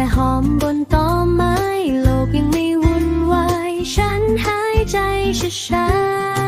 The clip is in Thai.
ค่หอมบนต้นไม้โลกยังไม่วุ่นวาย ฉันหายใจช้า